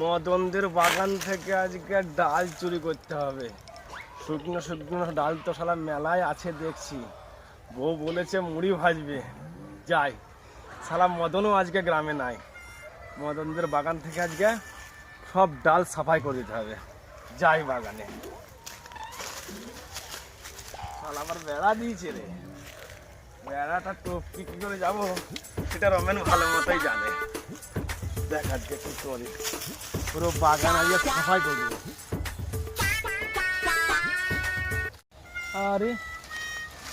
মদনদের বাগান থেকে আজকে ডাল চুরি করতে হবে। শুকনো শুকনো ডাল তো শালা মেলায় আছে, দেখছি। বউ বলেছে মুড়ি ভাজবে। যাই। শালা মদনও আজকে গ্রামে নাই। মদনদের বাগান থেকে আজকে সব ডাল সাফাই করে দিতে হবে। যাই বাগানে। শালা আবার বেড়া দিয়েছে রে। বেড়াটা টপকি কি করে যাব, সেটা রমেন ভালো মতোই জানে। দেখ কি করি। পুরো বাগান আজকে সাফাই করে দেবো। আরে,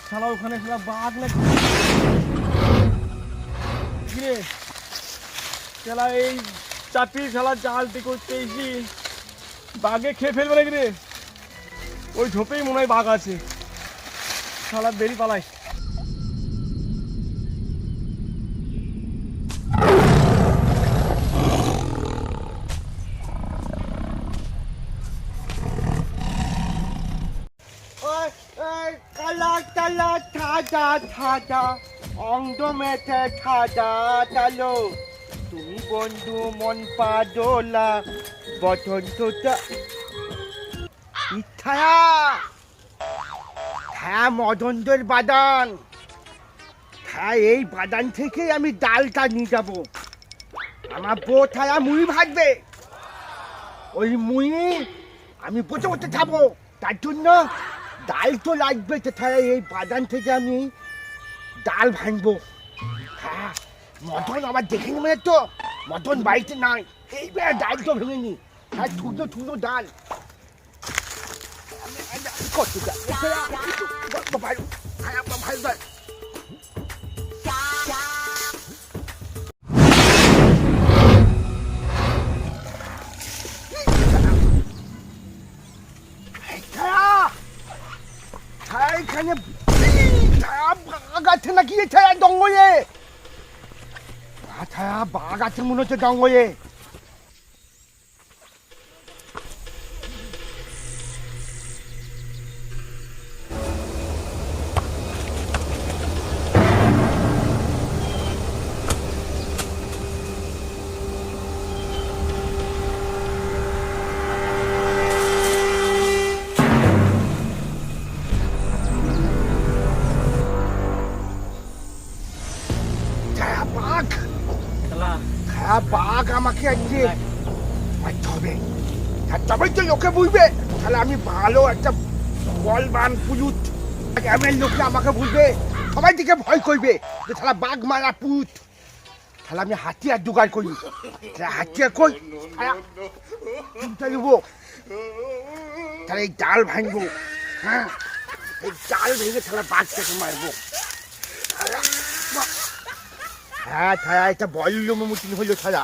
শালা, ওখানে শালা বাঘ না কিরে? শালা, এই চাপি শালা জালটি করতে এসি বাঘে খেয়ে ফেলবে নাকি রে? ওই ঝোপেই মনে হয় বাঘ আছে। শালা, বেরি পালাই অঙ্গ চালো তুমি বন্ধু মন পা দোলা হ্যাঁ মদনদের বাদান। হ্যাঁ এই বাদান থেকেই আমি ডালটা নিয়ে যাব। আমার বউ ছায়া মুড়ি ভাজবে। ওই মুড়ি আমি বসে বসে খাব। তার জন্য ডাল তো লাগবে তাছাড়া এই বাদান থেকে আমি ডাল ভাঙবো। হ্যাঁ মটন আবার দেখে নেবে তো? মটন বাড়িতে নাই। এইবার ডাল তো ভেঙে নি হ্যাঁ ঠুনো ঠুনো ডাল। কত ডাল? জঙ্গলে ছায়া বাঘ আছে মনে হচ্ছে জঙ্গলে হবে আর তো লোকে বুঝবে। তাহলে আমি ভালো একটা বলবান পুলুত। গ্রামের লোকে আমাকে বুঝবে। সবাই দিকে ভয় করবে যে তাহলে বাঘ মারা পুত তাহলে আমি হাতিয়ার জোগাড় করি। হাতিয়ার কই? চিন্তা তাহলে এই ডাল ভাঙবো। হ্যাঁ? এই ডাল ভেঙে তাহলে বাঘটাকে মারবো। হ্যাঁ ছায়া এটা হলো ছায়া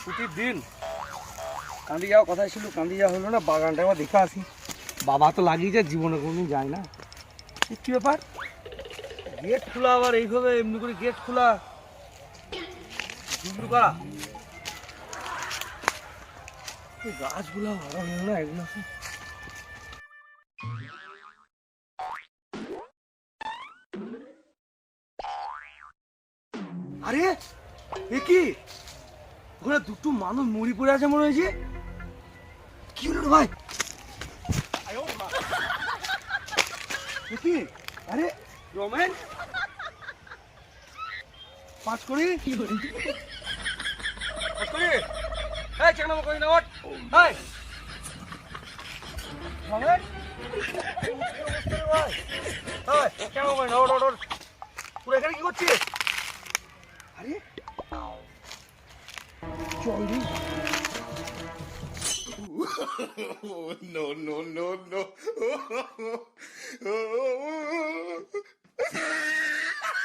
ছুটির দিন। কান্দি যাওয়ার কথা ছিল কান্দি যাওয়া হলো না বাগানটা একবার দেখে আসি। বাবা তো লাগিয়ে যায়, জীবনে কোনোদিন যায় না। কি ব্যাপার? গেট খোলা আবার এইভাবে এমনি করে গেট খোলা। কারা গাছগুলো ভালো না, এগুলো আরে, এ কি? ওখানে দুটো মানুষ মুড়ি পড়ে আছে মনে হয়েছে কি হলো ভাই? কি? আরে, রমেন? পাঁচ করি কি করি Hei, cek nama kau Inawat. Hei. Bangun. Hei, cek nama kau Inawat. Or, or. Kau dah kaki kau cik. Hari? Joy. oh, no, no, no, no.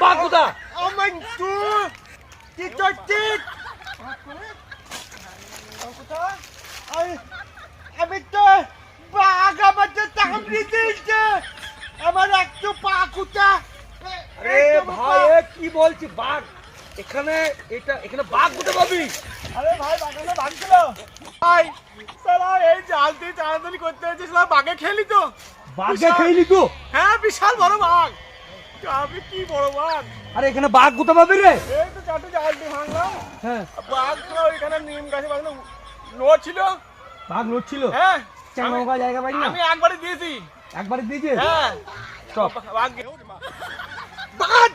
বাঘ কোথায়? আমার তো টিটটিট আমি তো বাঘ আমাদের সামনে দিয়েছে। আমার একটু পা কুটা আরে ভাই কি বলছি বাঘ? এখানে এটা এখানে বাঘ কোথায় পাবি? আরে ভাই বাগানে ভাঙছিল ভাই সালা এই জাল দিয়ে টানাটানি করতে হচ্ছে সালা বাঘে খেলি তো। বাঘে খেয়ে তো? হ্যাঁ বিশাল বড় বাঘ। আপনি কি বড় বাঘ? আরে এখানে বাঘ কোথায় পাবি রে? এই তো চারটে জাল দিয়ে ভাঙলাম। হ্যাঁ। বাঘ তো ওইখানে নিম গাছে বাগানে নোট ছিল বাঘ লড়ছিল হ্যাঁ। চাঙ্গা জায়গা পাই না আমি একবারে দিয়েছি। একবারে দিয়েছি হ্যাঁ। সব বাঘ বাদ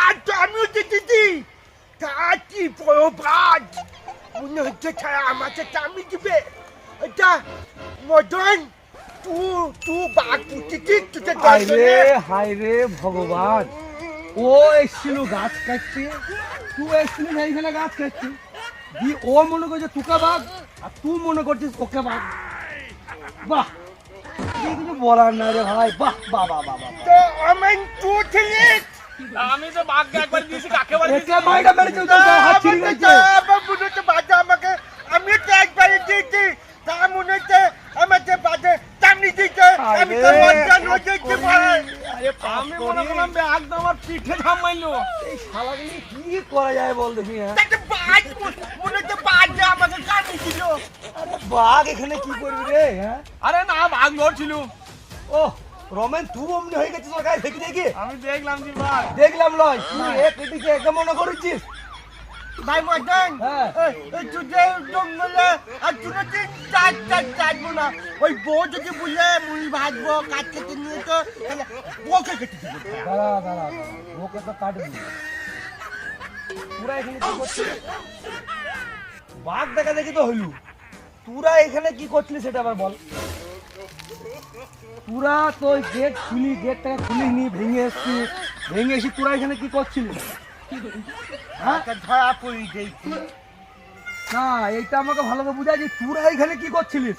বাদ আমিও দিতেছি তা কি বড় মনে হচ্ছে ছাড়া আমাকে চামি দিবে এটা মদন তু তু বাঘ পুষেছিস তুই হায় রে হায় রে ভগবান। ও এসছিল গাছ কাটতে। তুই এসছিলি না এখানে গাছ কাটতে। দি ও মনে করছে তুকা বাঘ আর তুই মনে করছিস ওকে বাঘ। বাহ। কিছু বলার না রে ভাই। বাহ বাহ বাহ বাহ বাহ। তো আমি তু ছিলিস। আমি তো বাঘকে একবার দিয়েছি কাকে বার একে বাইটা মেরেছে তোর গায়ে হাত ছিঁড়ে গেছে। আমার মনে হচ্ছে বাজে আমাকে আমি তো একবারে দিয়েছি। তা মনে হচ্ছে আমাকে বাজে চামড়ি দিয়েছে আমি তো আরে, মজ্জা নজেছি ভাই। আমি মনে করলাম একদম আমার পিঠে মারলো এই শালাগুলি কি করা যায় বল দেখি হ্যাঁ? বাজ মনে হচ্ছে বাজে আমাকে কামি ছিল আরে বাঘ এখানে কি করবি রে হ্যাঁ? আরে না বাঘ লড়ছিল ও রমেন তুই অমনি হয়ে গেছিস তোর গায়ে দেখি দেখি আমি দেখলাম যে বাঘ দেখলাম লয়। তুই এক এদিকে একে মনে করেছিস? ভাই মদন হ্যাঁ। তুই যে জঙ্গলে আর তুই তিন চার চার চারবো না ওই বউ যদি বলে মুড়ি ভাজবো কাজ কেটে নিয়ে তো বউকে কেটে দিবো। দাঁড়া দাঁড়া ওকে তো কাটবি। তোরা এখানে কি করছিস? বাঘ দেখা দেখি তো হইলু। তোরা এখানে কি করছিলি সেটা আবার বল। তোরা তো গেট খুলি গেটটাকে খুলিনি ভেঙে এসছি। ভেঙে এসে তোরা এখানে কি করছিলি? হ্যাঁ? ধরা পড়ি দিয়েছি না এইটা আমাকে ভালো করে বুঝাই যে তোরা এখানে কি করছিলিস?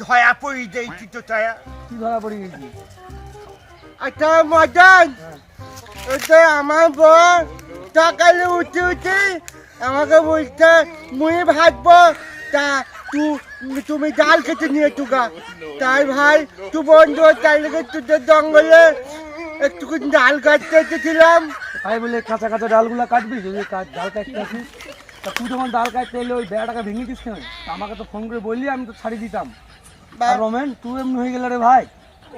ধরা পড়ি দিয়েছি তো তারা। কি ধরা পড়ে গেছি আচ্ছা মদন ওটা আমার বউ সকালে উঠে উঠে আমাকে বলছে মুই ভাজবো। তা তু তুমি জাল কেটে নিয়ে টুকা তাই ভাই তু বন্ধু তাই লেগে তোদের জঙ্গলে একটুকু ডাল কাটতে এসেছিলাম। তাই বলে কাঁচা কাঁচা ডালগুলা কাটবি? যদি ডাল কাটতে আসিস তা তুই যখন ডাল কাটতে এলে ওই বেড়াটাকে ভেঙে দিস কেন? আমাকে তো ফোন করে বললি আমি তো ছাড়ি দিতাম। রমেন তুই এমনি হয়ে গেল রে ভাই।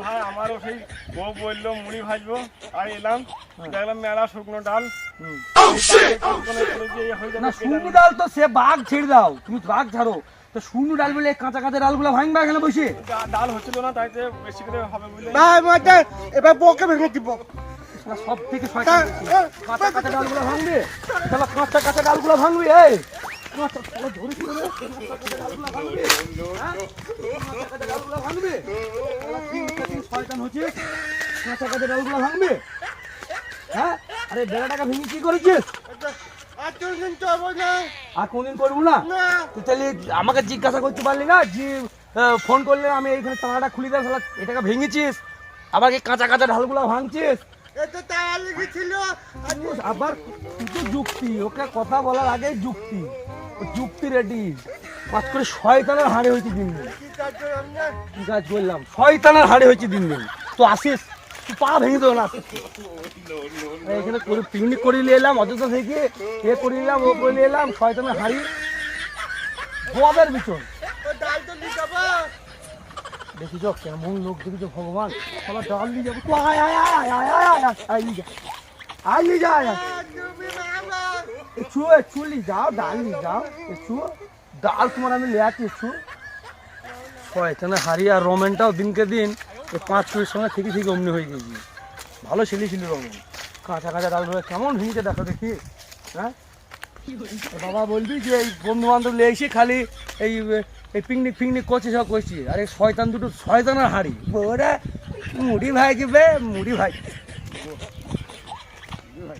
ভাই আমারও সেই বউ বলল মুড়ি ভাজবো। আর এলাম দেখলাম মেলা শুকনো ডাল। না শুকনো ডাল তো সে বাঘ ছেড়ে দাও। তুমি বাঘ ছাড়ো তো ডাল বলে কাঁচা কাঁচা ডালগুলো ভাঙবা এখানে বসে? ডাল হচ্ছিল না তাইতে বেশি করে হবে বলে। ভাই মদন এবার বউকে ভেঙে দিব। সব থেকে শয়তান কাঁচা কাঁচা ডালগুলো ভাঙবে? শালা কাঁচা কাঁচা ডালগুলো ভাঙবি এই। কাঁচা শালা ধরেছি রে, কাঁচা কাঁচা ডালগুলো ভাঙবে। হ্যাঁ? কাঁচা কাঁচা ডালগুলো ভাঙবে। শালা কি উচ্চাতিন শয়তান হচ্ছিস কাঁচা কাঁচা ডালগুলো ভাঙবে। হ্যাঁ? আরে বেড়াটাকে ভেঙে কি করেছিস? আর কোনদিন করব না? তুই তাহলে আমাকে জিজ্ঞাসা করতে পারলি না? যে ফোন করলে আমি এইখানে তালাটা খুলে দেবো শালা এটাকে ভেঙেছিস? আবার কি কাঁচা কাঁচা ঢালগুলো ভাঙছিস? আবার শুধু যুক্তি? ওকে কথা বলার আগে যুক্তি। যুক্তি রেডি পাঁচ করে শয়তানের হাড়ে হয়েছে দিন দিন। কি কাজ করলাম? শয়তানের হাড়ে হয়েছে দিন দিন। তো আসিস? পা ভেঙে দেবো না। এখানে পিকনিক করে নিয়ে এলাম, অযোধ্যা থেকে এ করে নিলাম, ও করে নিয়ে এলাম, শয়তানের হাড়ি গোয়াদের বিচন। দেখি কেমন লোক দেখি ভগবান। সবার ডাল নিয়ে যাব। আয় আয় আয় আয় আয় যা। আয়, নিয়ে যা যাও, ডাল নিয়ে যাও একটু ডাল তোমার আমি লে একটু ছু শয়তানের হাড়ি আর রোমেনটাও দিনকে দিন পাঁচ চুরির সময় থেকে থেকে অমনি হয়ে গেছি ভালো ছেলে ছিল রঙ কাঁচা কাঁচা ডাল ধরে কেমন ভেঙেছে দেখো দেখি। হ্যাঁ? বাবা বলবি যে এই বন্ধু বান্ধব এসে খালি এই এই পিকনিক ফিকনিক করছে, সব করছি। আর শয়তান দুটো, শয়তানের হাড়ি। ওরা মুড়ি ভাই যাবে মুড়ি ভাই।